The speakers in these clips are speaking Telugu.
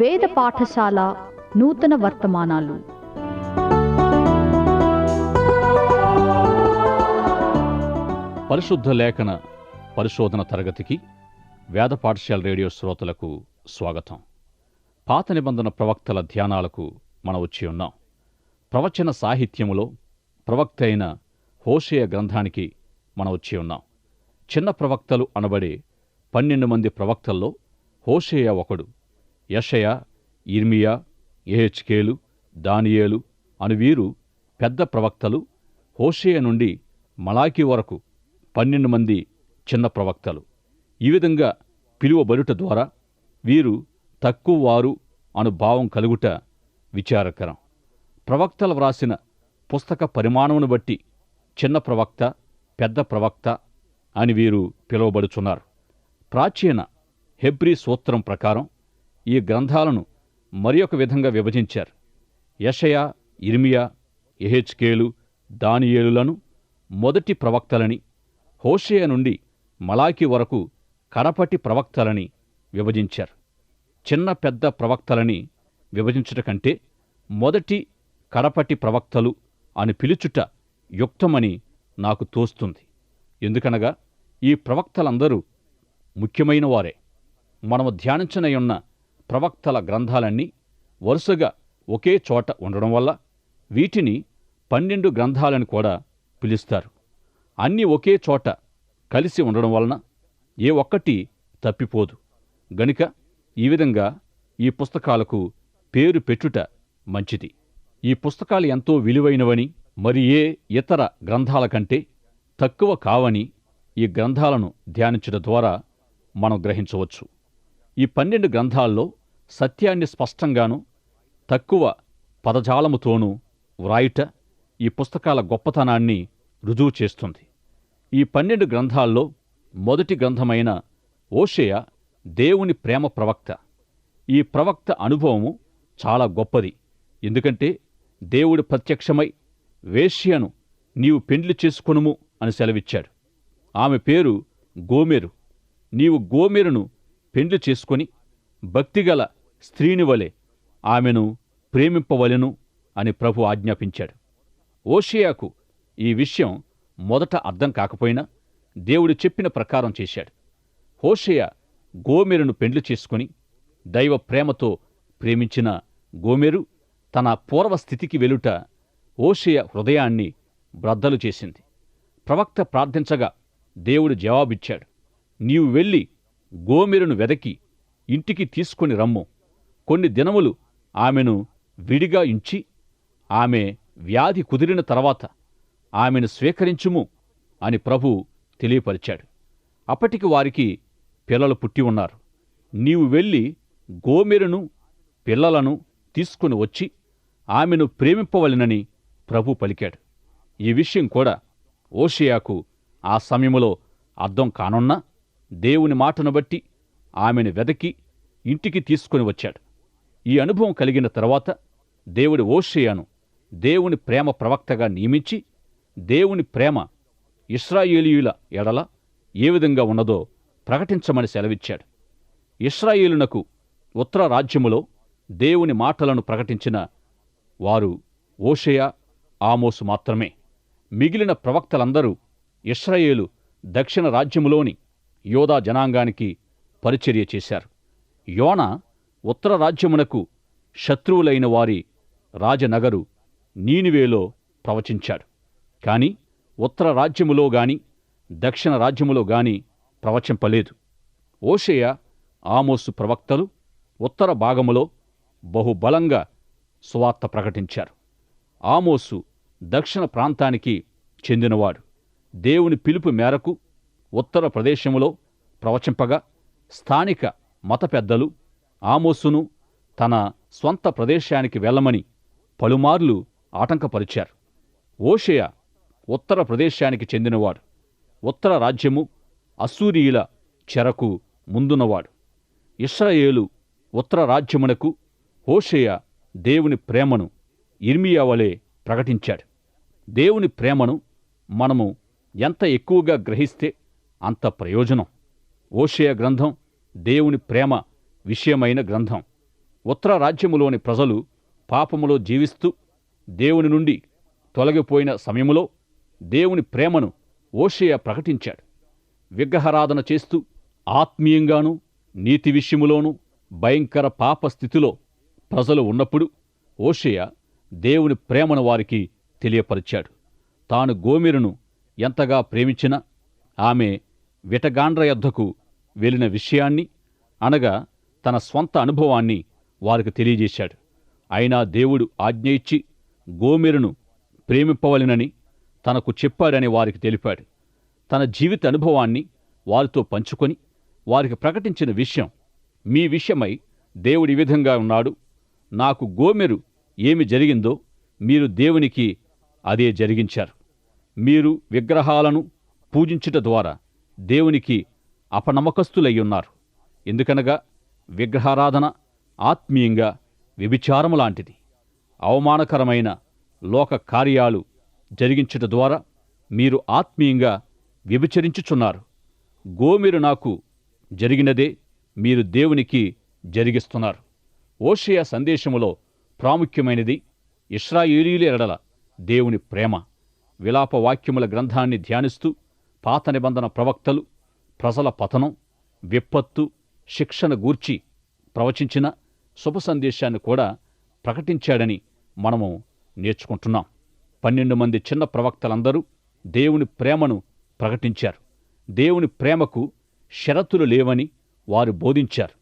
వేద పాఠశాల నూతన వర్తమానాలు. పరిశుద్ధ లేఖన పరిశోధన తరగతికి వేద పాఠశాల రేడియో శ్రోతలకు స్వాగతం. పాత నిబంధన ప్రవక్తల ధ్యానాలకు మనం వచ్చి ఉన్నాం. ప్రవచన సాహిత్యములో ప్రవక్త అయిన హోషేయ గ్రంథానికి మనం వచ్చి ఉన్నాం. చిన్న ప్రవక్తలు అనబడే పన్నెండు మంది ప్రవక్తల్లో హోషేయ ఒకడు. యషయ ఇర్మియా ఎహెచ్కేలు దానియేలు అను వీరు పెద్ద ప్రవక్తలు హోషేయ నుండి మలాకి వరకు పన్నెండు మంది చిన్న ప్రవక్తలు. ఈ విధంగా పిలువబడుట ద్వారా వీరు తక్కువ వారు అను భావం కలుగుట విచారకరం. ప్రవక్తలు వ్రాసిన పుస్తక పరిమాణమును బట్టి చిన్న ప్రవక్త పెద్ద ప్రవక్త అని వీరు పిలువబడుచున్నారు. ప్రాచీన హెబ్రీ సూత్రం ప్రకారం ఈ గ్రంథాలను మరి ఒక విధంగా విభజించారు. యషయా ఇర్మియా ఎహెచ్కేలు దానియేలులను మొదటి ప్రవక్తలని హోషయ నుండి మలాకి వరకు కడపటి ప్రవక్తలని విభజించారు. చిన్న పెద్ద ప్రవక్తలని విభజించుట కంటే మొదటి కడపటి ప్రవక్తలు అని పిలుచుట యుక్తమని నాకు తోస్తుంది. ఎందుకనగా ఈ ప్రవక్తలందరూ ముఖ్యమైన వారే మనము ధ్యానించనయున్న ప్రవక్తల గ్రంథాలన్నీ వరుసగా ఒకే చోట ఉండడం వల్ల వీటిని పన్నెండు గ్రంథాలని కూడా పిలుస్తారు. అన్నీ ఒకే చోట కలిసి ఉండడం వలన ఏ ఒక్కటి తప్పిపోదు. గనుక ఈ విధంగా ఈ పుస్తకాలకు పేరు పెట్టుట మంచిది. ఈ పుస్తకాలు ఎంతో విలువైనవని మరి ఏ ఇతర గ్రంథాల కంటే తక్కువ కావని ఈ గ్రంథాలను ధ్యానించడం ద్వారా మనం గ్రహించవచ్చు. ఈ పన్నెండు గ్రంథాల్లో సత్యాన్ని స్పష్టంగాను తక్కువ పదజాలముతోనూ వ్రాయుట ఈ పుస్తకాల గొప్పతనాన్ని రుజువు చేస్తుంది. ఈ పన్నెండు గ్రంథాల్లో మొదటి గ్రంథమైన ఓషయ దేవుని ప్రేమ ప్రవక్త. ఈ ప్రవక్త అనుభవము చాలా గొప్పది. ఎందుకంటే దేవుడు ప్రత్యక్షమై వేశ్యను నీవు పెండ్లి చేసుకొనుము అని సెలవిచ్చాడు. ఆమె పేరు గోమేరు. నీవు గోమేరును పెండ్లి చేసుకొని భక్తిగల స్త్రీని వలె ఆమెను ప్రేమింపవలెను అని ప్రభు ఆజ్ఞాపించాడు. ఓషియాకు ఈ విషయం మొదట అర్థం కాకపోయినా దేవుడు చెప్పిన ప్రకారం చేశాడు. హోషయ గోమెరును పెండ్లు చేసుకుని దైవ ప్రేమతో ప్రేమించిన గోమెరు తన పూర్వస్థితికి వెలుట ఓషయ హృదయాన్ని బ్రద్దలు చేసింది. ప్రవక్త ప్రార్థించగా దేవుడు జవాబిచ్చాడు నీవు వెళ్ళి గోమెరును వెదకి ఇంటికి తీసుకొని రమ్ము. కొన్ని దినములు ఆమెను విడిగా ఉంచి ఆమె వ్యాధి కుదిరిన తర్వాత ఆమెను స్వీకరించుము అని ప్రభు తెలియపరిచాడు. అప్పటికి వారికి పిల్లలు పుట్టి ఉన్నారు. నీవు వెళ్ళి గోమెరును పిల్లలను తీసుకుని వచ్చి ఆమెను ప్రేమింపవలెనని ప్రభు పలికాడు. ఈ విషయం కూడా ఓషియాకు ఆ సమయములో అర్థం కానున్నా దేవుని మాటను బట్టి ఆమెను వెదకి ఇంటికి తీసుకుని వచ్చాడు. ఈ అనుభవం కలిగిన తర్వాత దేవుడి ఓషియాను దేవుని ప్రేమ ప్రవక్తగా నియమించి దేవుని ప్రేమ ఇస్రాయేలీయుల ఎడల ఏ విధంగా ఉన్నదో ప్రకటించమని సెలవిచ్చాడు. ఇస్రాయేలునకు ఉత్తర రాజ్యములో దేవుని మాటలను ప్రకటించిన వారు ఓషయ ఆమోసు మాత్రమే. మిగిలిన ప్రవక్తలందరూ ఇస్రాయేలు దక్షిణ రాజ్యములోని యోధా జనాంగానికి పరిచర్య చేశారు. యోన ఉత్తర రాజ్యమునకు శత్రువులైన వారి రాజనగరు నీనివేలో ప్రవచించాడు. కాని ఉత్తర రాజ్యములో గాని దక్షిణ రాజ్యములో గాని ప్రవచింపలేదు. ఓషయ ఆమోసు ప్రవక్తలు ఉత్తర భాగములో బహుబలంగా సువార్త ప్రకటించారు. ఆమోసు దక్షిణ ప్రాంతానికి చెందినవాడు. దేవుని పిలుపు మేరకు ఉత్తర ప్రదేశములో ప్రవచింపగా స్థానిక మత పెద్దలు ఆమోసును తన స్వంత ప్రదేశానికి వెళ్ళమని పలుమార్లు ఆటంకపరిచారు. ఓషయ ఉత్తర ప్రదేశానికి చెందినవాడు. ఉత్తర రాజ్యము అసూరియుల చెరకు ముందున్నవాడు. ఇస్రాయేలు ఉత్తర రాజ్యమునకు హోషేయ దేవుని ప్రేమను ఇర్మియా వలె ప్రకటించాడు. దేవుని ప్రేమను మనము ఎంత ఎక్కువగా గ్రహిస్తే అంత ప్రయోజనం. ఓషేయ గ్రంథం దేవుని ప్రేమ విషయమైన గ్రంథం. ఉత్తర రాజ్యములోని ప్రజలు పాపములో జీవిస్తూ దేవుని నుండి తొలగిపోయిన సమయములో దేవుని ప్రేమను ఓషయ ప్రకటించాడు. విగ్రహారాధన చేస్తూ ఆత్మీయంగానూ నీతి విషయములోనూ భయంకర పాప స్థితిలో ప్రజలు ఉన్నప్పుడు ఓషయ దేవుని ప్రేమను వారికి తెలియపరిచాడు. తాను గోమెరును ఎంతగా ప్రేమించినా ఆమె విటగాండ్ర యొద్దకు వెళ్ళిన విషయాన్ని అనగా తన స్వంత అనుభవాన్ని వారికి తెలియజేశాడు. అయినా దేవుడు ఆజ్ఞ ఇచ్చి గోమెరును ప్రేమింపవలెనని తనకు చెప్పాడని వారికి తెలిపాడు. తన జీవిత అనుభవాన్ని వారితో పంచుకొని వారికి ప్రకటించిన విషయం మీ విషయమై దేవుడి విధంగా ఉన్నాడు. నాకు గోమెరు ఏమి జరిగిందో మీరు దేవునికి అదే జరిగించారు. మీరు విగ్రహాలను పూజించుట ద్వారా దేవునికి అపనమ్మకస్తులయ్యున్నారు ఎందుకనగా విగ్రహారాధన ఆత్మీయంగా వ్యభిచారము లాంటిది. అవమానకరమైన లోక కార్యాలు జరిగించుట ద్వారా మీరు ఆత్మీయంగా వ్యభిచరించుచున్నారు. గోమెరు నాకు జరిగినదే మీరు దేవునికి జరిగిస్తున్నారు. ఓషయ సందేశములో ప్రాముఖ్యమైనది ఇస్రాయేలీల ఎడల దేవుని ప్రేమ. విలాప వాక్యముల గ్రంథాన్ని ధ్యానిస్తూ పాత నిబంధన ప్రవక్తలు ప్రజల పతనం విప్పత్తు శిక్షణ గూర్చి ప్రవచించిన శుభ సందేశాన్ని కూడా ప్రకటించాడని మనము నేర్చుకుంటున్నాం. పన్నెండు మంది చిన్న ప్రవక్తలందరూ దేవుని ప్రేమను ప్రకటించారు. దేవుని ప్రేమకు షరతులు లేవని వారు బోధించారు.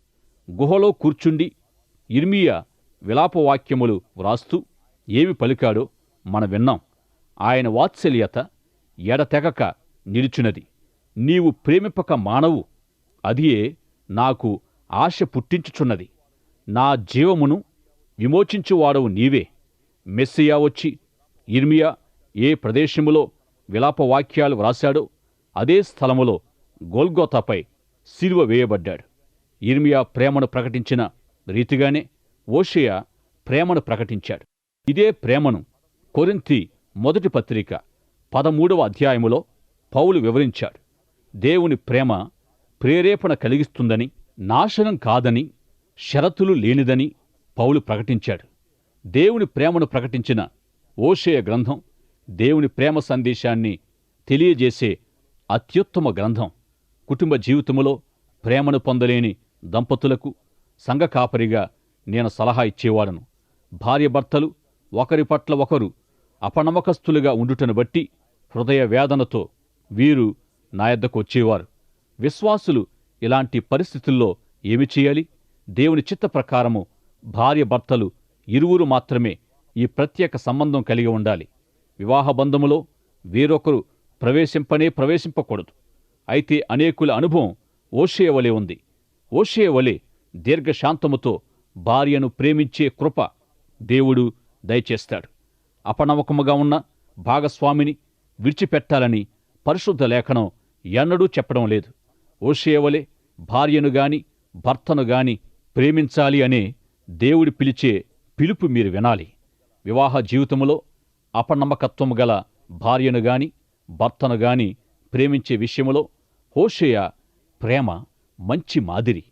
గుహలో కూర్చుండి ఇర్మియా విలాపవాక్యములు వ్రాస్తూ ఏమి పలికాడో మన విన్నాం. ఆయన వాత్సల్యత ఎడతెగక నిలిచినది. నీవు ప్రేమిపక మానవు. అదియే నాకు ఆశ పుట్టించుచున్నది. నా జీవమును విమోచించువాడవు నీవే. మెస్సియా వచ్చి ఇర్మియా ఏ ప్రదేశములో విలాపవాక్యాలు వ్రాశాడో అదే స్థలములో గోల్గోతాపై సిలువ వేయబడ్డాడు. ఇర్మియా ప్రేమను ప్రకటించిన రీతిగానే ఓషియా ప్రేమను ప్రకటించాడు. ఇదే ప్రేమను కొరింతి మొదటి పత్రిక పదమూడవ అధ్యాయములో పౌలు వివరించాడు. దేవుని ప్రేమ ప్రేరేపణ కలిగిస్తుందని నాశనం కాదని షరతులు లేనిదని పౌలు ప్రకటించాడు. దేవుని ప్రేమను ప్రకటించిన ఓషేయ గ్రంథం దేవుని ప్రేమ సందేశాన్ని తెలియజేసే అత్యుత్తమ గ్రంథం. కుటుంబ జీవితములో ప్రేమను పొందలేని దంపతులకు సంఘ కాపరిగా నేను సలహా ఇచ్చేవాడను. భార్యభర్తలు ఒకరి పట్ల ఒకరు అపనమ్మకస్తులుగా ఉండుటను బట్టి హృదయ వేదనతో వీరు నా యొద్దకు వచ్చేవారు. విశ్వాసులు ఇలాంటి పరిస్థితుల్లో ఏమి చేయాలి? దేవుని చిత్త ప్రకారము భార్య భర్తలు ఇరువురు మాత్రమే ఈ ప్రత్యేక సంబంధం కలిగి ఉండాలి. వివాహ బంధములో వేరొకరు ప్రవేశింపనే ప్రవేశింపకూడదు. అయితే అనేకుల అనుభవం ఓషేయ వలె ఉంది. ఓషేయ వలె దీర్ఘశాంతముతో భార్యను ప్రేమించే కృప దేవుడు దయచేస్తాడు. అపనమ్మకముగా ఉన్న భాగస్వామిని విడిచిపెట్టాలని పరిశుద్ధ లేఖనం ఎన్నడూ చెప్పడం లేదు. ఓషేవలే భార్యను గాని భర్తను గాని ప్రేమించాలి అనే దేవుడి పిలిచే పిలుపు మీరు వినాలి. వివాహ జీవితములో అపనమ్మకత్వము గల భార్యను గాని భర్తను గాని ప్రేమించే విషయములో హోషేయ ప్రేమ మంచి మాదిరి.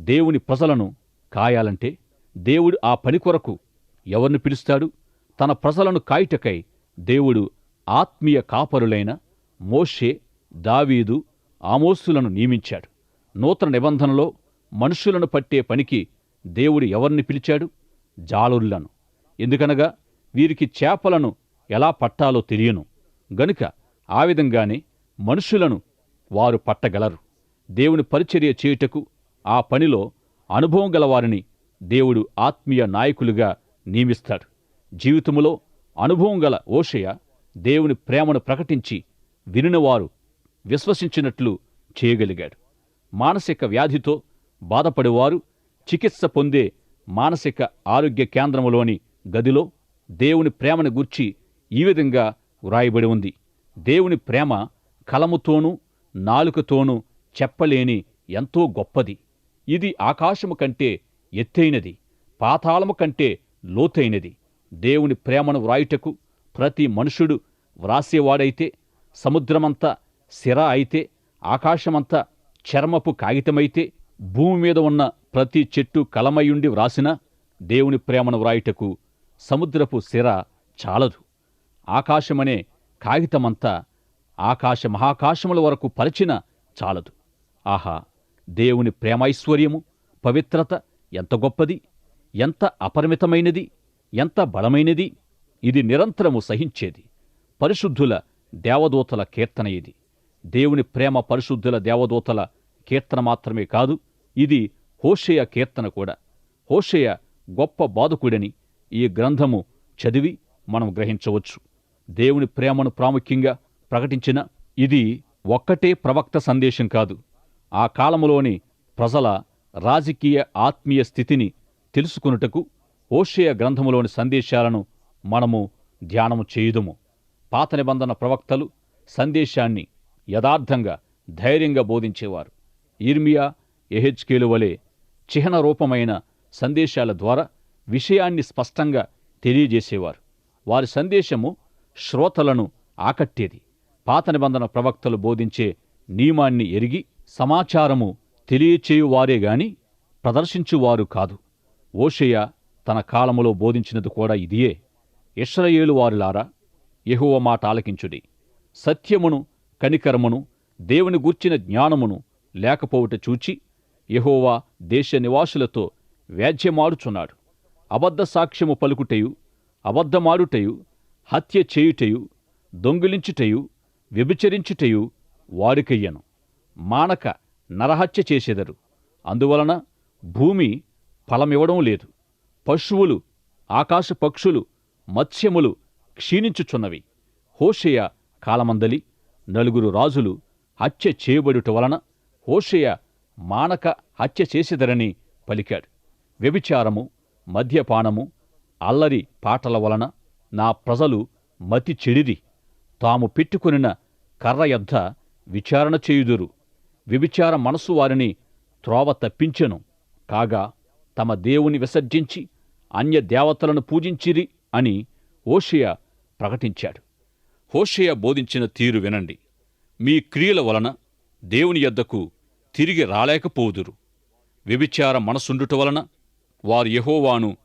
దేవుని ప్రజలను కాయాలంటే దేవుడు ఆ పని కొరకు ఎవరిని పిలుస్తాడు? తన ప్రజలను కాయుటకై దేవుడు ఆత్మీయ కాపరులైన మోషే దావీదు ఆమోసులను నియమించాడు. నూతన నిబంధనలో మనుషులను పట్టే పనికి దేవుడు ఎవరిని పిలిచాడు? జాలుర్లను. ఎందుకనగా వీరికి చేపలను ఎలా పట్టాలో తెలియను. గనుక ఆ విధంగానే మనుషులను వారు పట్టగలరు. దేవుని పరిచర్య చేయుటకు ఆ పనిలో అనుభవం గలవారిని దేవుడు ఆత్మీయ నాయకులుగా నియమిస్తాడు. జీవితములో అనుభవం గల ఓషయ దేవుని ప్రేమను ప్రకటించి వినినవారు విశ్వసించినట్లు చేయగలిగాడు. మానసిక వ్యాధితో బాధపడేవారు చికిత్స పొందే మానసిక ఆరోగ్య కేంద్రములోని గదిలో దేవుని ప్రేమను గూర్చి ఈ విధంగా వ్రాయబడి ఉంది. దేవుని ప్రేమ కలముతోనూ నాలుకతోనూ చెప్పలేని ఎంతో గొప్పది. ఇది ఆకాశము కంటే ఎత్తైనది పాతాళము కంటే లోతైనది. దేవుని ప్రేమను వ్రాయుటకు ప్రతి మనుషుడు వ్రాసేవాడైతే సముద్రమంతా సిర అయితే ఆకాశమంతా చర్మపు కాగితమైతే భూమి మీద ఉన్న ప్రతి చెట్టు కలమయుండి వ్రాసిన దేవుని ప్రేమను వ్రాయుటకు సముద్రపు సిర చాలదు. ఆకాశమనే కాగితమంతా ఆకాశ మహాకాశముల వరకు పరిచిన చాలదు. ఆహా దేవుని ప్రేమైశ్వర్యము పవిత్రత ఎంత గొప్పది ఎంత అపరిమితమైనది ఎంత బలమైనది ఇది నిరంతరము సహించేది పరిశుద్ధుల దేవదూతల కీర్తన ఇది. దేవుని ప్రేమ పరిశుద్ధుల దేవదూతల కీర్తన మాత్రమే కాదు ఇది హోషేయ కీర్తన కూడా. హోషేయ గొప్ప బాధకుడని ఈ గ్రంథము చదివి మనం గ్రహించవచ్చు. దేవుని ప్రేమను ప్రాముఖ్యంగా ప్రకటించిన ఇది ఒక్కటే ప్రవక్త సందేశం కాదు. ఆ కాలములోని ప్రజల రాజకీయ ఆత్మీయ స్థితిని తెలుసుకొనుటకు ఓషేయ గ్రంథములోని సందేశాలను మనము ధ్యానము చేయుదుము. పాత నిబంధన ప్రవక్తలు సందేశాన్ని యథార్థంగా ధైర్యంగా బోధించేవారు. ఇర్మియా ఎహెచ్కేలు వలె చిహ్న రూపమైన సందేశాల ద్వారా విషయాన్ని స్పష్టంగా తెలియజేసేవారు. వారి సందేశము శ్రోతలను ఆకట్టేది. పాత నిబంధన ప్రవక్తలు బోధించే నియమాన్ని ఎరిగి సమాచారము తెలియచేయువారే గాని ప్రదర్శించువారు కాదు. ఓషయ తన కాలములో బోధించినది కూడా ఇదియే. ఇష్రయేలు వారులారా యెహోవ మాట ఆలకించుడి సత్యమును కనికరమును దేవుని గూర్చిన జ్ఞానమును లేకపోవుట చూచి యహోవా దేశ నివాసులతో వ్యాజ్యమాడుచున్నాడు. అబద్ధ సాక్ష్యము పలుకుటయు అబద్ధమాడుటయు హత్య చేయుటయు దొంగిలించుటయు వ్యభిచరించుటయు వారికయ్యను. మానక నరహత్య చేసెదరు. అందువలన భూమి ఫలమివ్వడం లేదు. పశువులు ఆకాశ పక్షులు మత్స్యములు క్షీణించుచున్నవి. హోషయ కాలమందలి నలుగురు రాజులు హత్య చేయబడుట వలన హోషేయ మానక హత్య చేసిదరని పలికాడు. వ్యభిచారము మద్యపానము అల్లరి పాటల వలన నా ప్రజలు మతి చెడిరి. తాము పెట్టుకొనిన కర్ర యొద్ద విచారణ చేయుదురు. వ్యభిచార మనసు వారిని త్రోవ తప్పించెను. కాగా తమ దేవుని విసర్జించి అన్య దేవతలను పూజించిరి అని ఓషియా ప్రకటించాడు. హోషేయ బోధించిన తీరు వినండి. మీ క్రియల వలన దేవుని యొద్దకు తిరిగి రాలేకపోదురు. వ్యభిచార మనసుండుట వలన వారు యహోవాను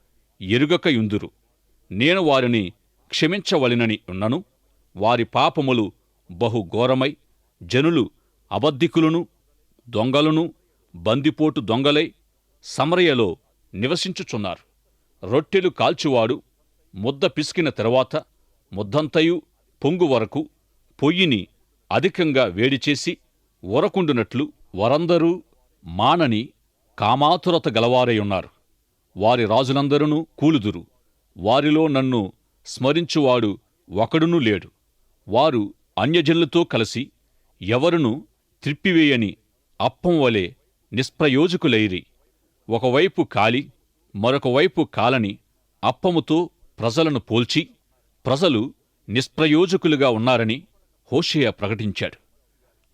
ఎరుగకయుందురు. నేను వారిని క్షమించవలెనని ఉన్నను. వారి పాపములు బహుఘోరమై జనులు అబద్ధికులను దొంగలను బందిపోటు దొంగలై సమరయలో నివసించుచున్నారు. రొట్టెలు కాల్చువాడు ముద్ద పిసికిన తరువాత ముద్దంతయు పొంగు వరకు పొయ్యిని అధికంగా వేడిచేసి ఉరకుండునట్లు వరందరూ మానని కామాతురత గలవారై ఉన్నారు. వారి రాజులందరూ కూలుదురు. వారిలో నన్ను స్మరించువాడు ఒకడునూ లేడు. వారు అన్యజనులతో కలిసి ఎవరును త్రిప్పివేయని అప్పం వలె నిష్ప్రయోజకులైరి. ఒకవైపు కాలి మరొకవైపు కాలని అప్పముతో ప్రజలను పోల్చి ప్రజలు నిష్ప్రయోజకులుగా ఉన్నారని హోషేయ ప్రకటించాడు.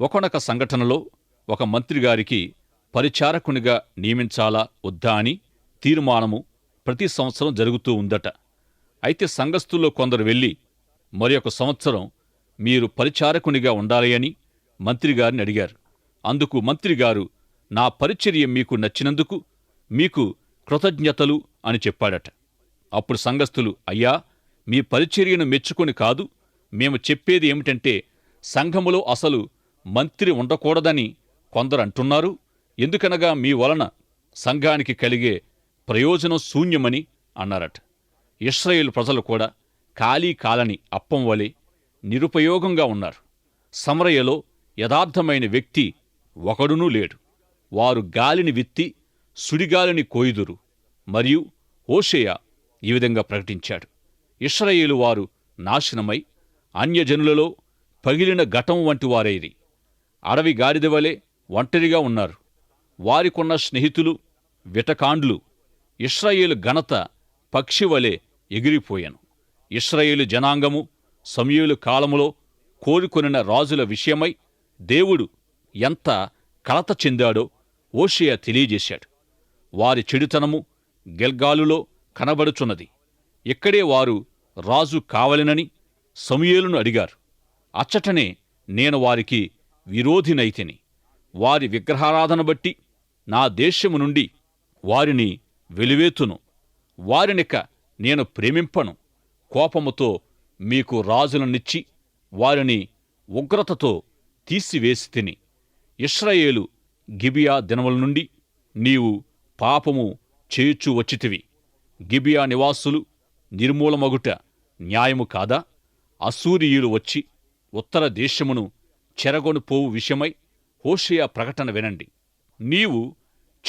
ఒకనొక సంఘటనలో ఒక మంత్రిగారికి పరిచారకునిగా నియమించాలా వద్దా అని తీర్మానము ప్రతి సంవత్సరం జరుగుతూ ఉందట. అయితే సంఘస్థుల్లో కొందరు వెళ్ళి మరి సంవత్సరం మీరు పరిచారకునిగా ఉండాలి అని మంత్రిగారిని అడిగారు. అందుకు మంత్రిగారు నా పరిచర్య మీకు నచ్చినందుకు మీకు కృతజ్ఞతలు అని చెప్పాడట. అప్పుడు సంఘస్థులు అయ్యా మీ పరిచర్యను మెచ్చుకొని కాదు మేము చెప్పేది ఏమిటంటే సంఘములో అసలు మంత్రి ఉండకూడదని కొందరు అంటున్నారు. ఎందుకనగా మీ వలన సంఘానికి కలిగే ప్రయోజనం శూన్యమని అన్నారట. ఇస్రాయేల్ ప్రజలు కూడా ఖాళీ కాలని అప్పం వలె నిరుపయోగంగా ఉన్నారు. సమరయలో యథార్థమైన వ్యక్తి ఒకడునూ లేడు. వారు గాలిని విత్తి సుడిగాలిని కోయుదురు. మరియు ఓషేయ ఈ విధంగా ప్రకటించాడు. ఇస్రాయేలు వారు నాశనమై అన్యజనులలో పగిలిన ఘటం వంటి వారైరి. అడవి గాడిదవలే ఒంటరిగా ఉన్నారు. వారికున్న స్నేహితులు విటకాండ్లు ఇస్రాయేలు ఘనత పక్షివలె ఎగిరిపోయాను. ఇస్రాయేలు జనాంగము సమయలు కాలములో కోరుకొనిన రాజుల విషయమై దేవుడు ఎంత కలత చెందాడో ఓషియా తెలియజేశాడు. వారి చెడుతనము గెల్గాలులో కనబడుచున్నది. ఇక్కడే వారు రాజు కావలెనని సమూయేలును అడిగారు. అచ్చటనే నేను వారికి విరోధినైతిని. వారి విగ్రహారాధన బట్టి నా దేశము నుండి వారిని వెలివేతును. వారినిక నేను ప్రేమింపను. కోపముతో మీకు రాజులనిచ్చి వారిని ఉగ్రతతో తీసివేసి తిని ఇస్రాయేలు గిబియా దినముల నుండి నీవు పాపము చేయుచు వచ్చితివి. గిబియా నివాసులు నిర్మూలమగుట న్యాయము కాదా? అసూరియులు వచ్చి ఉత్తర దేశమును చెరగొనుపోవు విషయమై హోషయ ప్రకటన వినండి. నీవు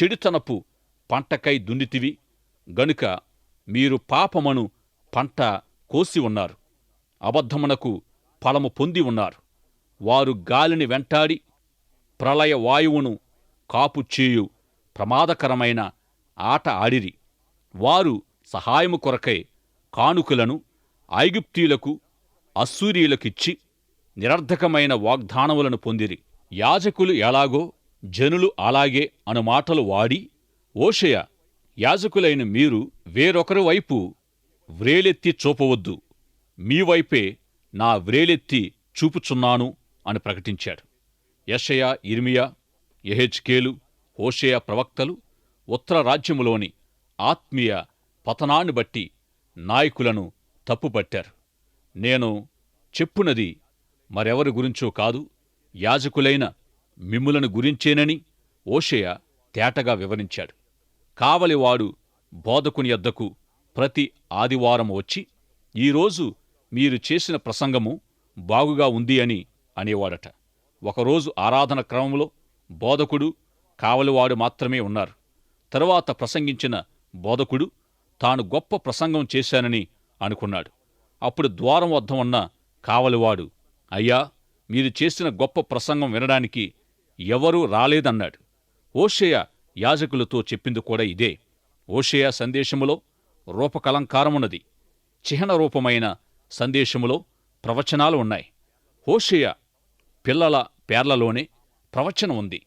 చెడుతనపు పంటకై దున్నితివి గనుక మీరు పాపమను పంట కోసి ఉన్నారు అబద్ధమునకు ఫలము పొంది ఉన్నారు. వారు గాలిని వెంటాడి ప్రళయ వాయువును కాపు చేయు ప్రమాదకరమైన ఆట ఆడిరి. వారు సహాయము కొరకై కానుకలను ఐగుప్తీయులకు అస్సూరీయులకిచ్చి నిరర్ధకమైన వాగ్దానములను పొందిరి. యాజకులు ఎలాగో జనులు అలాగే అను మాటలు వాడి ఓషయ యాజకులైన మీరు వేరొకరి వైపు వ్రేలెత్తి చూపవద్దు. మీ వైపే నా వ్రేలెత్తి చూపుచున్నాను అని ప్రకటించాడు. యషయ ఇర్మియా యెహెజ్కేలు హోషేయ ప్రవక్తలు ఉత్తర రాజ్యములోని ఆత్మీయ పతనాన్ని బట్టి నాయకులను తప్పుపట్టారు. నేను చెప్పునది మరెవరి గురించో కాదు యాజకులైన మిమ్ములను గురించేనని ఓషయ తేటగా వివరించాడు. కావలివాడు బోధకుని యొద్దకు ప్రతి ఆదివారం వచ్చి ఈరోజు మీరు చేసిన ప్రసంగము బాగుగా ఉంది అని అనేవాడట. ఒకరోజు ఆరాధన క్రమంలో బోధకుడు కావలివాడు మాత్రమే ఉన్నారు. తరువాత ప్రసంగించిన బోధకుడు తాను గొప్ప ప్రసంగం చేశానని అనుకున్నాడు. అప్పుడు ద్వారం వద్ద ఉన్న కావలివాడు అయ్యా మీరు చేసిన గొప్ప ప్రసంగం వినడానికి ఎవరూ రాలేదన్నాడు. ఓషయ యాజకులతో చెప్పింది కూడా ఇదే. ఓషయ సందేశములో రూపకలంకారమున్నది. చిహ్న రూపమైన సందేశములో ప్రవచనాలు ఉన్నాయి. హోషయ పిల్లల పేర్లలోనే ప్రవచనం ఉంది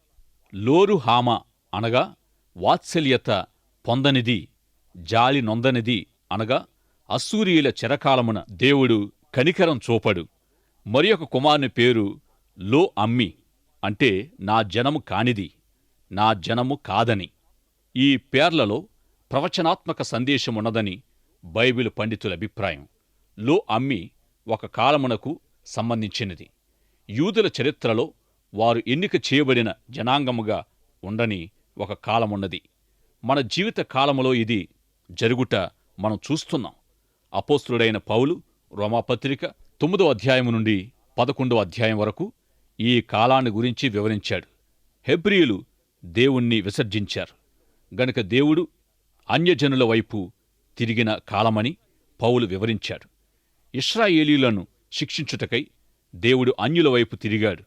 లోరు హామ అనగా వాత్సల్యత పొందనిది జాలి నొందనిది అనగా అస్సూరియుల చిరకాలమున దేవుడు కనికరం చూపడు. మరి ఒక కుమారుని పేరు లో అమ్మి అంటే నా జనము కానిది నా జనము కాదని. ఈ పేర్లలో ప్రవచనాత్మక సందేశమున్నదని బైబిల్ పండితుల అభిప్రాయం. లో అమ్మి ఒక కాలమునకు సంబంధించినది. యూదుల చరిత్రలో వారు ఎన్నిక చేయబడిన జనాంగముగా ఉండని ఒక కాలమున్నది. మన జీవిత కాలములో ఇది జరుగుట మనం చూస్తున్నాం. అపోస్తుడైన పౌలు రోమాపత్రిక తొమ్మిదో అధ్యాయం నుండి పదకొండో అధ్యాయం వరకు ఈ కాలాన్ని గురించి వివరించాడు. హెబ్రియులు దేవుణ్ణి విసర్జించారు. గనుక దేవుడు అన్యజనుల వైపు తిరిగిన కాలమని పౌలు వివరించాడు. ఇస్రాయేలీలను శిక్షించుటకై దేవుడు అన్యుల వైపు తిరిగాడు.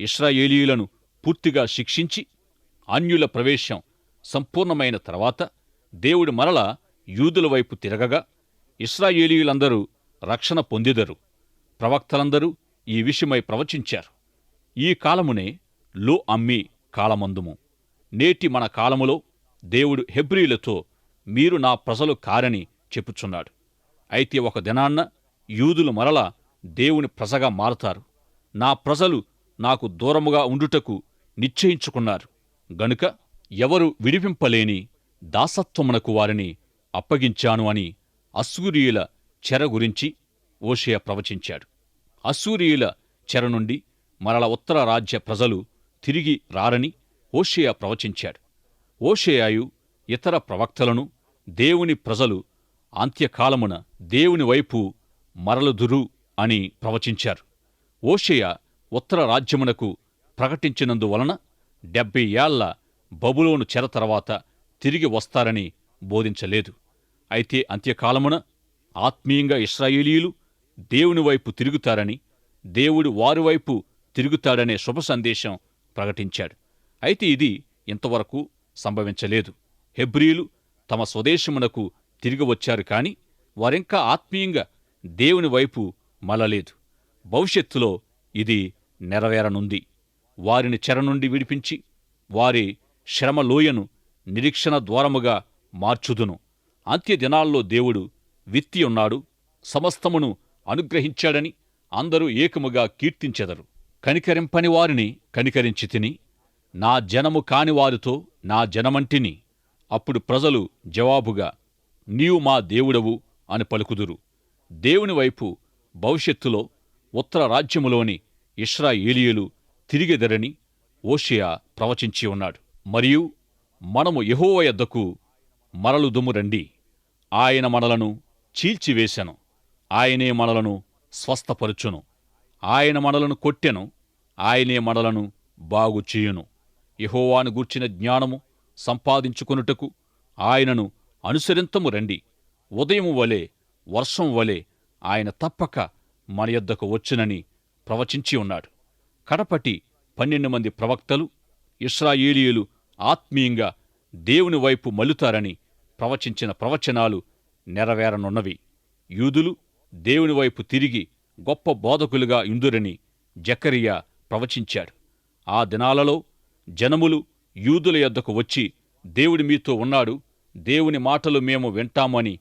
ఇస్రాయేలీయులను పూర్తిగా శిక్షించి అన్యుల ప్రవేశం సంపూర్ణమైన తర్వాత దేవుడు మరల యూదుల వైపు తిరగగా ఇస్రాయేలీయులందరూ రక్షణ పొందిదరు. ప్రవక్తలందరూ ఈ విషయమై ప్రవచించారు. ఈ కాలమునే లో అమ్మి కాలమందుము. నేటి మన కాలములో దేవుడు హెబ్రియులతో మీరు నా ప్రజలు కారని చెప్పుచున్నాడు. అయితే ఒక దినాన్న యూదులు మరల దేవుని ప్రజగా మారతారు. నా ప్రజలు నాకు దూరముగా ఉండుటకు నిశ్చయించుకున్నారు. గనుక ఎవరు విడిపింపలేని దాసత్వమునకు వారిని అప్పగించాను అని అస్సూరియుల చెర గురించి ఓషయ ప్రవచించాడు. అస్సూరియుల చెర నుండి మరల ఉత్తర రాజ్య ప్రజలు తిరిగి రారని ఓషయ ప్రవచించాడు. ఓషయాయు ఇతర ప్రవక్తలను దేవుని ప్రజలు అంత్యకాలమున దేవుని వైపు మరలుదురు అని ప్రవచించారు. ఓషయ ఉత్తర రాజ్యమునకు ప్రకటించినందువలన డెబ్బై ఏళ్ళ బబులోను చెర తర్వాత తిరిగి వస్తారని బోధించలేదు. అయితే అంత్యకాలమున ఆత్మీయంగా ఇస్రాయేలీలు దేవుని వైపు తిరుగుతారని దేవుడు వారి వైపు తిరుగుతాడనే శుభ సందేశం ప్రకటించాడు. అయితే ఇది ఇంతవరకు సంభవించలేదు. హెబ్రీలు తమ స్వదేశమునకు తిరిగి వచ్చారు కాని వారింకా ఆత్మీయంగా దేవుని వైపు మలలేదు భవిష్యత్తులో ఇది నెరవేరనుంది. వారిని చెర నుండి విడిపించి వారి శ్రమలోయను నిరీక్షణ ద్వారముగా మార్చుదును. అంత్యదినాల్లో దేవుడు విత్తి ఉన్నాడు సమస్తమును అనుగ్రహించాడని అందరూ ఏకముగా కీర్తించెదరు. కనికరింపని వారిని కనికరించి తిని నా జనము కాని వారితో నా జనమంటిని అప్పుడు ప్రజలు జవాబుగా నీవు మా దేవుడవు అని పలుకుదురు. దేవుని వైపు భవిష్యత్తులో ఉత్తర రాజ్యములోని ఇష్రాయేలీయులు తిరిగెదరని ఓషియా ప్రవచించి ఉన్నాడు. మరియు మనము యహోవ యొద్దకు మరలుదుము రండి ఆయన మనలను చీల్చివేశను. ఆయనే మనలను స్వస్థపరుచును. ఆయన మనలను కొట్టెను. ఆయనే మనలను బాగు చేయును. గూర్చిన జ్ఞానము సంపాదించుకొనుటకు ఆయనను అనుసరింతము రండి. ఉదయం వలె వర్షం వలె ఆయన తప్పక మన యొద్దకు వచ్చునని ప్రవచించి ఉన్నాడు. కడపటి పన్నెండు మంది ప్రవక్తలు ఇస్రాయేలీయులు ఆత్మీయంగా దేవుని వైపు మలుతారని ప్రవచించిన ప్రవచనాలు నెరవేరనున్నవి. యూదులు దేవుని వైపు తిరిగి గొప్ప బోధకులుగా ఇందురని జకరియా ప్రవచించాడు. ఆ దినాలలో జనములు యూదుల యొద్దకు వచ్చి దేవుడి మీతో ఉన్నాడు దేవుని మాటలు మేము వింటామని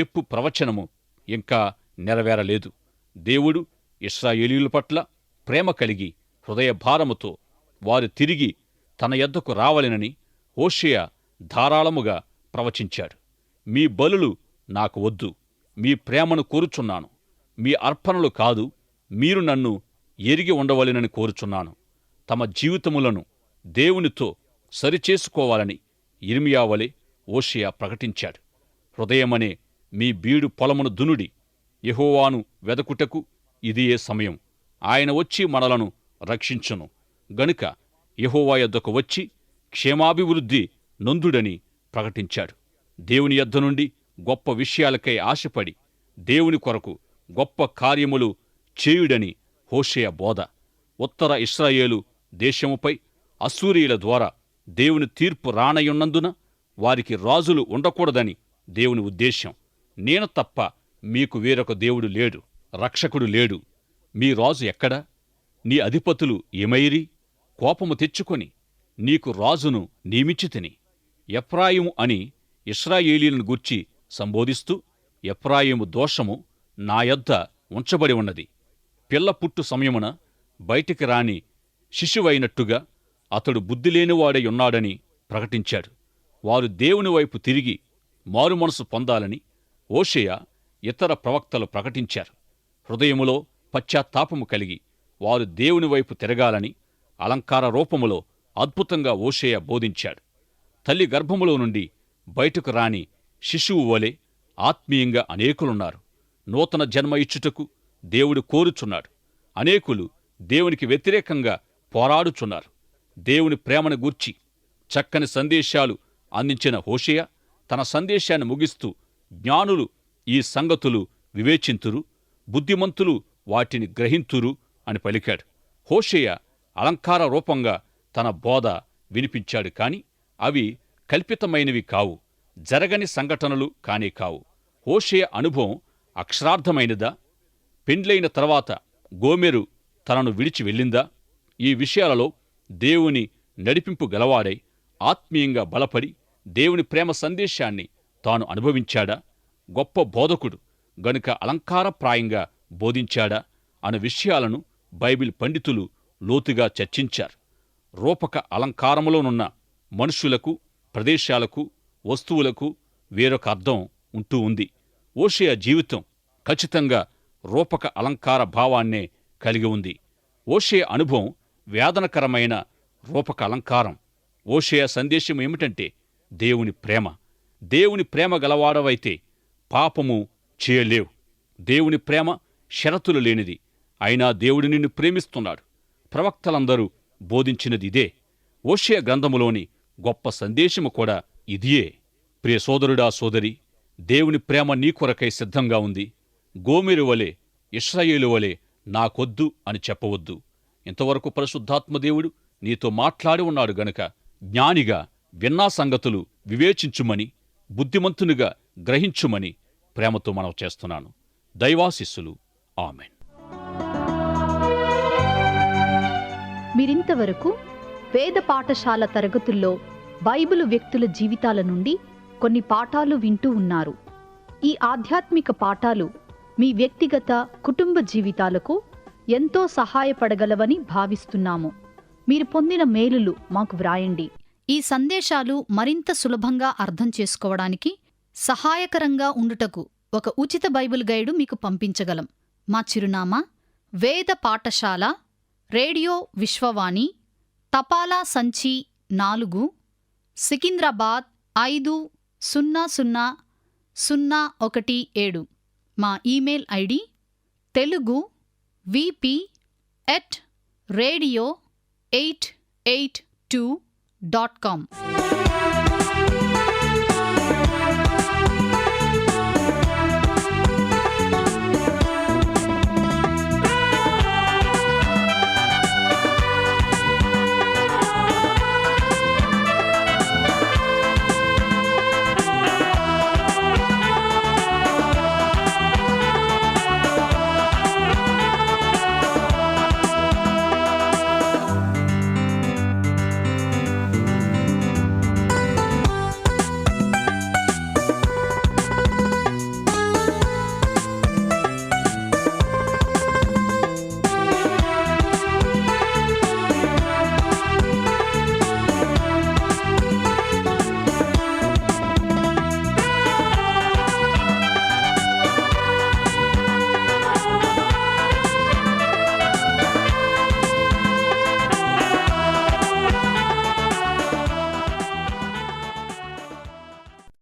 చెప్పు ప్రవచనము ఇంకా నెరవేరలేదు. దేవుడు ఇస్రాయేలీల పట్ల ప్రేమ కలిగి హృదయ భారముతో వారు తిరిగి తన యొద్దకు రావలెనని ఓషియా ధారాళముగా ప్రవచించాడు. మీ బలులు నాకు వద్దు. మీ ప్రేమను కోరుచున్నాను. మీ అర్పణలు కాదు. మీరు నన్ను ఎరిగి ఉండవలెనని కోరుచున్నాను. తమ జీవితములను దేవునితో సరిచేసుకోవాలని ఇర్మియావలే ఓషియా ప్రకటించాడు. హృదయమనే మీ బీడు పొలమును దునుడి యెహోవాను వెదకుటకు ఇదియే సమయం. ఆయన వచ్చి మనలను రక్షించును. గనుక యహోవా యొద్దకు వచ్చి క్షేమాభివృద్ధి నొందుడని ప్రకటించాడు. దేవుని యొద్ద నుండి గొప్ప విషయాలకై ఆశపడి దేవుని కొరకు గొప్ప కార్యములు చేయుడని హోషేయ బోధ. ఉత్తర ఇస్రాయేలు దేశముపై అసూరియుల ద్వారా దేవుని తీర్పు రానయున్నందున వారికి రాజులు ఉండకూడదని దేవుని ఉద్దేశ్యం. నేను తప్ప మీకు వేరొక దేవుడు లేడు రక్షకుడు లేడు. మీ రాజు ఎక్కడా? నీ అధిపతులు ఏమైరి? కోపము తెచ్చుకొని నీకు రాజును నియమించితిని ఎఫ్రాయిము అని ఇస్రాయేలీలను గూర్చి సంబోధిస్తూ ఎఫ్రాయిము దోషము నా యొద్ద ఉంచబడి ఉన్నది. పిల్ల పుట్టు సమయమున బయటికి రాని శిశువైనట్టుగా అతడు బుద్ధిలేనివాడై ఉన్నాడని ప్రకటించాడు. వారు దేవుని వైపు తిరిగి మారుమనసు పొందాలని ఓషయ ఇతర ప్రవక్తలు ప్రకటించారు. హృదయములో పశ్చాత్తాపము కలిగి వారు దేవుని వైపు తిరగాలని అలంకార రూపములో అద్భుతంగా ఓషేయ బోధించాడు. తల్లి గర్భములో నుండి బయటకు రాని శిశువు వలె ఆత్మీయంగా అనేకులున్నారు. నూతన జన్మ ఇచ్చుటకు దేవుడు కోరుచున్నాడు. అనేకులు దేవునికి వ్యతిరేకంగా పోరాడుచున్నారు. దేవుని ప్రేమను గూర్చి చక్కని సందేశాలు అందించిన హోషేయ తన సందేశాన్ని ముగిస్తూ జ్ఞానులు ఈ సంగతులు వివేచింతురు బుద్ధిమంతులు వాటిని గ్రహింతురు అని పలికాడు. హోషేయ అలంకార రూపంగా తన బోధ వినిపించాడు కాని అవి కల్పితమైనవి కావు. జరగని సంఘటనలు కానే కావు. హోషే అనుభవం అక్షరార్థమైనదా? పెండ్లైన తర్వాత గోమెరు తనను విడిచి వెళ్ళిందా? ఈ విషయాలలో దేవుని నడిపింపు గలవాడై ఆత్మీయంగా బలపడి దేవుని ప్రేమ సందేశాన్ని తాను అనుభవించాడా? గొప్ప బోధకుడు గనుక అలంకారప్రాయంగా బోధించాడా? అన్న విషయాలను బైబిల్ పండితులు లోతుగా చర్చించారు. రూపక అలంకారములోనున్న మనుష్యులకు ప్రదేశాలకు వస్తువులకు వేరొక అర్థం ఉంటూ ఉంది. ఓషియా జీవితం ఖచ్చితంగా రూపక అలంకార భావాన్నే కలిగి ఉంది. ఓషయ అనుభవం వేదనకరమైన రూపక అలంకారం. ఓషయ సందేశం ఏమిటంటే దేవుని ప్రేమ. దేవుని ప్రేమ గలవాడవైతే పాపము చేయలేవు. దేవుని ప్రేమ షరతులు లేనిది. అయినా దేవుడు నిన్ను ప్రేమిస్తున్నాడు. ప్రవక్తలందరూ బోధించినది ఇదే ఓషయ గ్రంథములోని గొప్ప సందేశము కూడా ఇదియే. ప్రియ సోదరుడా సోదరి దేవుని ప్రేమ నీ కొరకై సిద్ధంగా ఉంది. గోమేరు వలె ఇస్రాయేలు వలె నాకొద్దు అని చెప్పవద్దు. ఇంతవరకు పరిశుద్ధాత్మదేవుడు నీతో మాట్లాడి ఉన్నాడు గనుక జ్ఞానిగా విన్నా సంగతులు వివేచించుమని బుద్ధిమంతునిగా గ్రహించుమని ప్రేమతో మనం చేస్తున్నాను. దైవాశిస్సులు. ఆమెన్. మీరింతవరకు వేద పాఠశాల తరగతుల్లో బైబిలు వ్యక్తుల జీవితాల నుండి కొన్ని పాఠాలు వింటూ ఉన్నారు. ఈ ఆధ్యాత్మిక పాఠాలు మీ వ్యక్తిగత కుటుంబ జీవితాలకు ఎంతో సహాయపడగలవని భావిస్తున్నాము. మీరు పొందిన మేలులు మాకు వ్రాయండి. ఈ సందేశాలు మరింత సులభంగా అర్థం చేసుకోవడానికి సహాయకరంగా ఉండుటకు ఒక ఉచిత బైబిల్ గైడు మీకు పంపించగలం. మా చిరునామా వేద పాఠశాల రేడియో విశ్వవాణి తపాలా సంచి నాలుగు సికింద్రాబాద్ ఐదు సున్నా సున్నా సున్నా ఒకటి ఏడు. మా email ID Telugu VP at radio eight eight two dot com.